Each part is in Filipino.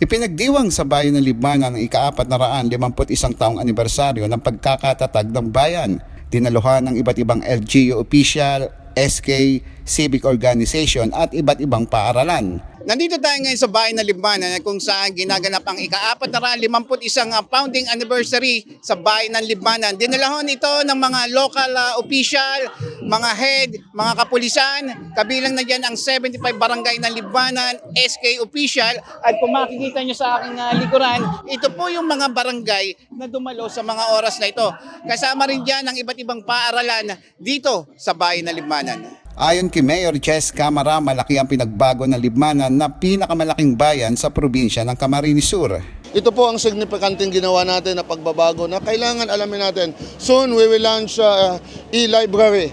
Ipinagdiwang sa bayan ng Libmanan ang ikaapat na raan 51 taong anibersaryo ng pagkakatatag ng bayan. Dinaluhan ng iba't ibang LGU official, SK, civic organization at iba't ibang paaralan. Nandito tayo ngayon sa bayan ng Libmanan kung saan ginaganap ang ikaapat na 51 ah, founding anniversary sa bayan ng Libmanan. Dinalahon ito ng mga local ah, official, mga head, mga kapulisan, kabilang na dyan ang 75 barangay ng Libmanan, SK official at kung makikita nyo sa aking ah, likuran, ito po yung mga barangay na dumalo sa mga oras na ito. Kasama rin dyan ang iba't ibang paaralan dito sa bayan ng Libmanan. Ayon kay Mayor Jess Camara, malaki ang pinagbago ng Libmanan na pinakamalaking bayan sa probinsya ng Camarines Sur. Ito po ang significanteng ginawa natin na pagbabago na kailangan alamin natin. Soon we will launch uh, e-library.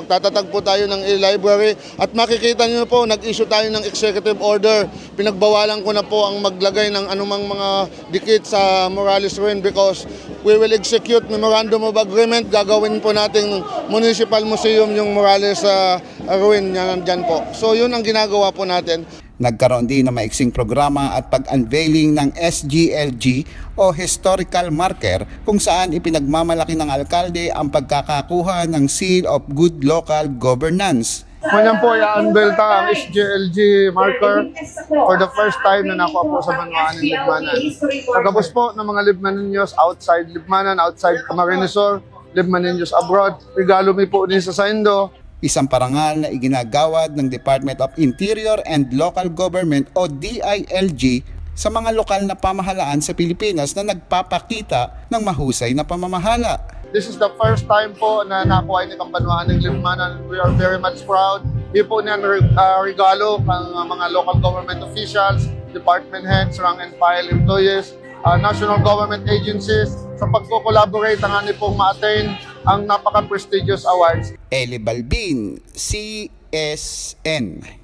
Magtatatag po tayo ng e-library at makikita niyo po nag-issue tayo ng executive order. Pinagbawalan ko na po ang maglagay ng anumang mga dikit sa Morales Ruin because we will execute memorandum of agreement. Gagawin po nating municipal museum yung Morales uh, Ruin yan dyan po. So yun ang ginagawa po natin. Nagkaroon din ng maiksing programa at pag-unveiling ng SGLG o Historical Marker kung saan ipinagmamalaki ng alkalde ang pagkakakuha ng Seal of Good Local Governance. Ganyan po, i-unveil ta ang SGLG marker for the first time na nakuha po sa Banwaan ng Libmanan. Pagkapos po ng mga Libmananios outside Libmanan, outside Camarinesor, Libmananios abroad, regalo mi po ni sa Saindo, Isang parangal na iginagawad ng Department of Interior and Local Government o DILG sa mga lokal na pamahalaan sa Pilipinas na nagpapakita ng mahusay na pamamahala. This is the first time po na nakuha ni Kambanwaan ng Libmanan. We are very much proud. Hindi po niyan uh, regalo ng mga local government officials, department heads, rank and file employees, uh, national government agencies sa pagko-collaborate ang ani pong ma-attain ang napaka-prestigious awards. Eli Balbin, CSN.